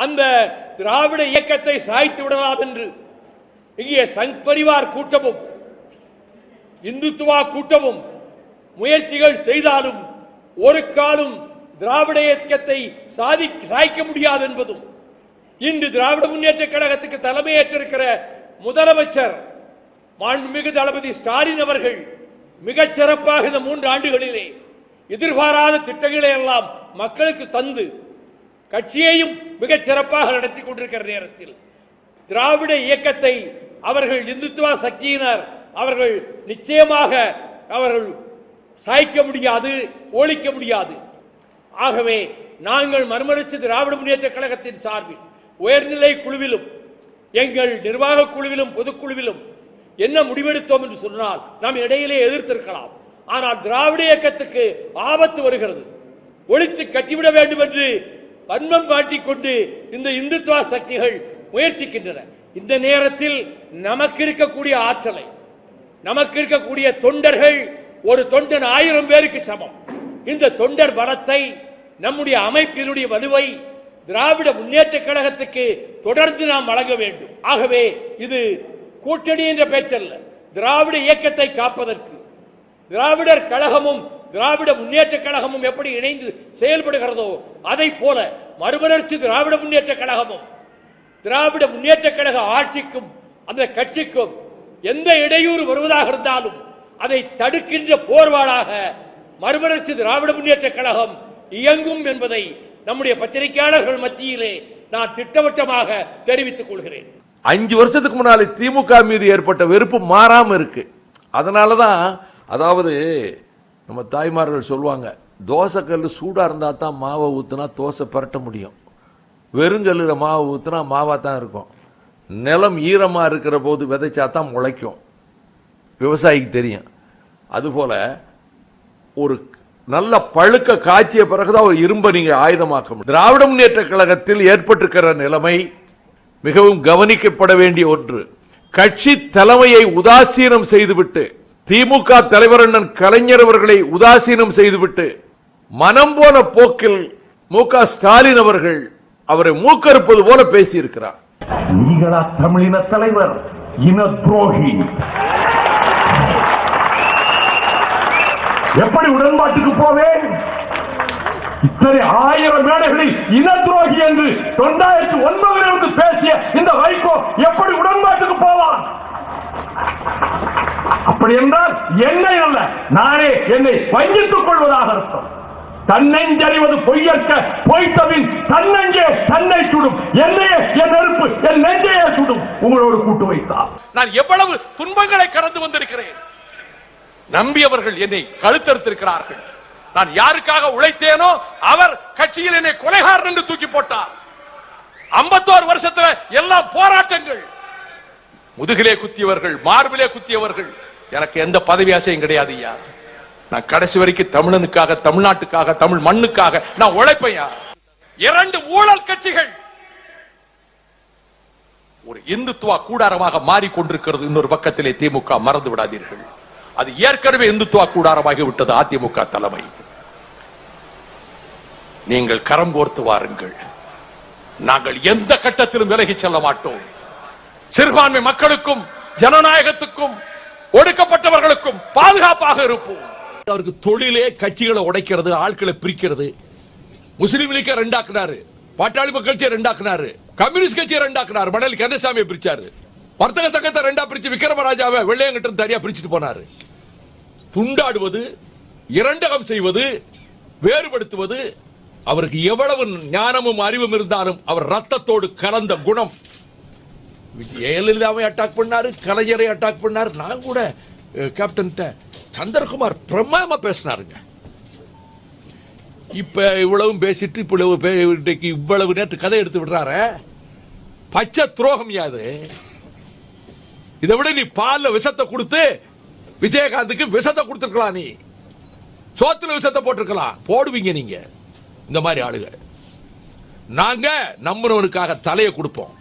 அந்த திராவிட இயக்கத்தை சாய்த்து விடலாம் என்று இங்கே சங் பரிவார் கூட்டமும் இந்துத்துவா கூட்டமும் முயற்சிகள் செய்தாலும் ஒரு காலம் திராவிட இயக்கத்தை சாதி சாய்க்க முடியாது என்பதும் இன்று திராவிட முன்னேற்ற கழகத்துக்கு தலைமையேற்றிருக்கிற முதலமைச்சர் மாண்புமிகு தளபதி ஸ்டாலின் அவர்கள் மிகச் சிறப்பாக இந்த மூன்று ஆண்டுகளிலே எதிர்பாராத திட்டங்களை எல்லாம் மக்களுக்கு தந்து கட்சியையும் மிகச் சிறப்பாக நடத்தி கொண்டிருக்கிற நேரத்தில் திராவிட இயக்கத்தை அவர்கள் இந்துத்துவ சக்தியினர் அவர்கள் நிச்சயமாக அவர்கள் சாய்க்க முடியாது ஒழிக்க முடியாது. ஆகவே நாங்கள் மறுமலர்ச்சி திராவிட முன்னேற்ற கழகத்தின் சார்பில் உயர்நிலை குழுவிலும் எங்கள் நிர்வாக குழுவிலும் பொதுக்குழுவிலும் என்ன முடிவெடுத்தோம் என்று சொன்னால் நாம் இடையிலே எதிர்த்திருக்கலாம். ஆனால் திராவிட இயக்கத்துக்கு ஆபத்து வருகிறது. ஒழித்து கட்டிவிட வேண்டும் என்று வன்மம் காட்டிக்கொண்டு இந்த இந்துத்துவ சக்திகள் முயற்சிக்கின்றன. இந்த நேரத்தில் நமக்கு இருக்கக்கூடிய ஆற்றலை நமக்கு இருக்கக்கூடிய தொண்டர்கள் ஒரு தொண்டன் ஆயிரம் பேருக்கு சமம். இந்த தொண்டர் பலத்தை நம்முடைய அமைப்பினுடைய வலுவை திராவிட முன்னேற்ற கழகத்துக்கு தொடர்ந்து நாம் வழங்க வேண்டும். ஆகவே இது கூட்டணி என்ற பேச்சல்ல. திராவிட இயக்கத்தை காப்பதற்கு திராவிடர் கழகமும் திராவிட முன்னேற்ற கழகமும் எப்படி இணைந்து செயல்படுகிறதோ அதை போல மறுமலர்ச்சி திராவிட முன்னேற்ற கழகமும் திராவிட முன்னேற்ற கழக ஆட்சிக்கும் அந்த கட்சிக்கும் எந்த இடையூறு வருவதாக இருந்தாலும் அதை தடுக்கின்ற போர்வாளாக மறுமலர்ச்சி திராவிட முன்னேற்ற கழகம் இயங்கும் என்பதை நம்முடைய பத்திரிகையாளர்கள் மத்தியிலே நான் திட்டவட்டமாக தெரிவித்துக் கொள்கிறேன். அஞ்சு வருஷத்துக்கு முன்னாலே திமுக மீது ஏற்பட்ட வெறுப்பு மாறாமல் இருக்கு. அதனால தான் அதாவது நம்ம தாய்மார்கள் சொல்லுவாங்க தோசைக்கல் சூடாக இருந்தால் தான் மாவை ஊற்றுனா தோசை பரட்ட முடியும். வெறுங்கல்லில் மாவை ஊற்றுனா மாவாக தான் இருக்கும். நிலம் ஈரமாக இருக்கிற போது விதைச்சா தான் முளைக்கும். விவசாயிக்கு தெரியும். அதுபோல் ஒரு நல்ல பழுக்க காய்ச்சிய பிறகுதான் ஒரு இரும்பை நீங்கள் ஆயுதமாக்க முடியும். திராவிட முன்னேற்ற கழகத்தில் ஏற்பட்டிருக்கிற நிலைமை மிகவும் கவனிக்கப்பட வேண்டிய ஒன்று. கட்சி தலைமையை உதாசீனம் செய்துவிட்டு திமுக தலைவர் அண்ணன் கலைஞர் அவர்களை உதாசீனம் செய்துவிட்டு மனம் போன போக்கில் மு க ஸ்டாலின் அவர்கள் அவரை மூக்கறுப்பது போல பேசியிருக்கிறார். நீங்களா தமிழின தலைவர் இன துரோகி. எப்படி உடன்பாட்டுக்கு போவேன்? இத்தனை ஆயிரம் மேடைகளில் இன துரோகி என்று தொண்டாயிரத்தி ஒன்பதிலிருந்து பேசிய இந்த வைகோ எப்படி உடன்பாட்டுக்கு போவான் அப்படி என்றால் என்னை அல்ல நானே என்னை வஞ்சித்துக் கொள்வதாக அர்த்தம். தன்னெஞ்சறிவது பொய்யற்க பொய்த்தவின் தன்னெஞ்சே தன்னை சுடும். என்னையே என் நெருப்பு என் நெஞ்சையே சுடும். உங்களோடு கூட்டு வைத்தார். நான் எவ்வளவு துன்பங்களை கடந்து வந்திருக்கிறேன். நம்பியவர்கள் என்னை கழுத்தறுத்திருக்கிறார்கள். நான் யாருக்காக உழைத்தேனோ அவர் கட்சியில் என்னை கொலைகாரன் என்று தூக்கி போட்டார். ஐம்பத்தோரு வருஷத்துல எல்லாம் போராட்டங்கள். முதுகிலே குத்தியவர்கள் மார்பிலே குத்தியவர்கள் எனக்கு எந்த பதவி ஆசையும் கிடையாது ஐயா. நான் கடைசி வரைக்கும் தமிழனுக்காக தமிழ்நாட்டுக்காக தமிழ் மண்ணுக்காக நான் உழைப்பையா இரண்டு ஊழல் கட்சிகள் ஒரு இந்துத்துவா கூடாரமாக மாறிக்கொண்டிருக்கிறது. இன்னொரு பக்கத்திலே திமுக மறந்து விடாதீர்கள். அது ஏற்கனவே இந்துத்துவா கூடாரமாகி விட்டது அதிமுக தலைமை. நீங்கள் கரம் கோர்த்து வாருங்கள். நாங்கள் எந்த கட்டத்திலும் விலகி செல்ல மாட்டோம். சிறுபான்மை மக்களுக்கும் ஜனநாயகத்துக்கும் ஒடுக்கப்பட்டவர்களுக்கும் பாதுகாப்பாக இருப்போம். அவருக்கு தொழிலே கட்சிகளை உடைக்கிறது ஆட்களை பிரிக்கிறது. முஸ்லீம் லீக்கை ரெண்டாக்குனாரு. பாட்டாளி மக்கள் கட்சியை ரெண்டாக்குனாரு. கம்யூனிஸ்ட் கட்சியை ரெண்டாக்குனாரு. மணல் கந்தசாமியை பிரிச்சாரு. வர்த்தக சங்கத்தை ரெண்டா பிரிச்சு விக்ரமராஜாவை வெள்ளையங்கிட்ட தனியா பிரிச்சுட்டு போனாரு. துண்டாடுவது இரண்டகம் செய்வது வேறுபடுத்துவது அவருக்கு எவ்வளவு ஞானமும் அறிவும் இருந்தாலும் அவர் ரத்தத்தோடு கலந்த குணம். ஜெயலலிதாவை அட்டாக் பண்ணாரு கலைஞரை அட்டாக் பண்ணாரு. நான் கூட கேப்டன்கிட்ட சந்திரகுமார் பிரமாதமாக பேசினாருங்க. இப்ப இவ்வளவும் பேசிட்டு இவ்வளவு பே- இவ்வளவு நேற்று கதை எடுத்து விடுறாரு. பச்சை துரோகம் யாது இதை விட நீ பால்ல விஷத்தை கொடுத்து விஜயகாந்துக்கு விஷத்தை கொடுத்துருக்கலாம் நீ. சோத்துல விஷத்தை போட்டிருக்கலாம். போடுவீங்க நீங்க. இந்த மாதிரி ஆளுங்க. நாங்க நம்பினவனுக்காக தலையை கொடுப்போம்.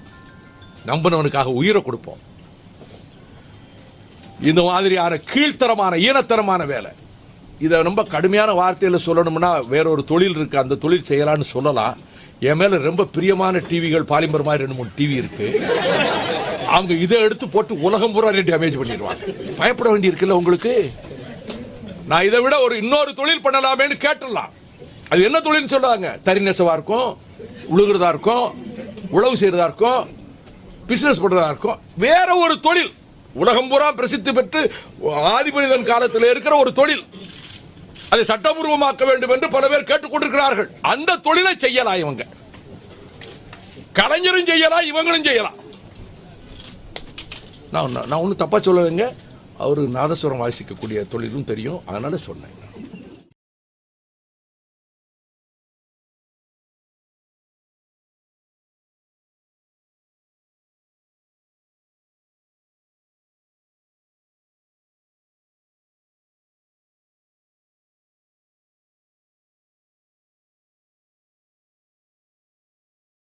நம்பினவனுக்காக உயிரை கொடுப்போம். இந்த மாதிரியான கீழ்த்தரமான ஈனத்தரமான வேலை. இதை ரொம்ப கடுமையான வார்த்தையில் சொல்லணும்னா வேறொரு தொழில் இருக்கு. அந்த தொழில் செய்யலான்னு சொல்லலாம். என் மேலே ரொம்ப பிரியமான டிவிகள் பாலிமர் மாதிரி ரெண்டு மூணு டிவி இருக்கு. அவங்க இதை எடுத்து போட்டு உலகம் பூரா டேமேஜ் பண்ணிடுவாங்க. பயப்பட வேண்டி இருக்குல்ல உங்களுக்கு? நான் இதை விட ஒரு இன்னொரு தொழில் பண்ணலாமேன்னு கேட்டுடலாம். அது என்ன தொழில்னு சொல்லுவாங்க தறி நெசவா இருக்கும் உழுகிறதா இருக்கும் உழவு செய்கிறதா இருக்கும் பிசினஸ் பண்றதா இருக்கும் வேற ஒரு தொழில். உலகம் பூரா பிரசித்தி பெற்று ஆதிமனிதன் காலத்தில் இருக்கிற ஒரு தொழில். அதை சட்டபூர்வமாக்க வேண்டும் என்று பல பேர் கேட்டுக்கொண்டிருக்கிறார்கள் அந்த தொழிலை செய்யலாம் இவங்க. கலைஞரும் செய்யலாம் இவங்களும் செய்யலாம். நான் நான் ஒன்றும் தப்பாக சொல்லலைங்க. அவரு நாதஸ்வரம் வாசிக்கக்கூடிய தொழிலும் தெரியும். அதனால சொன்னேன்.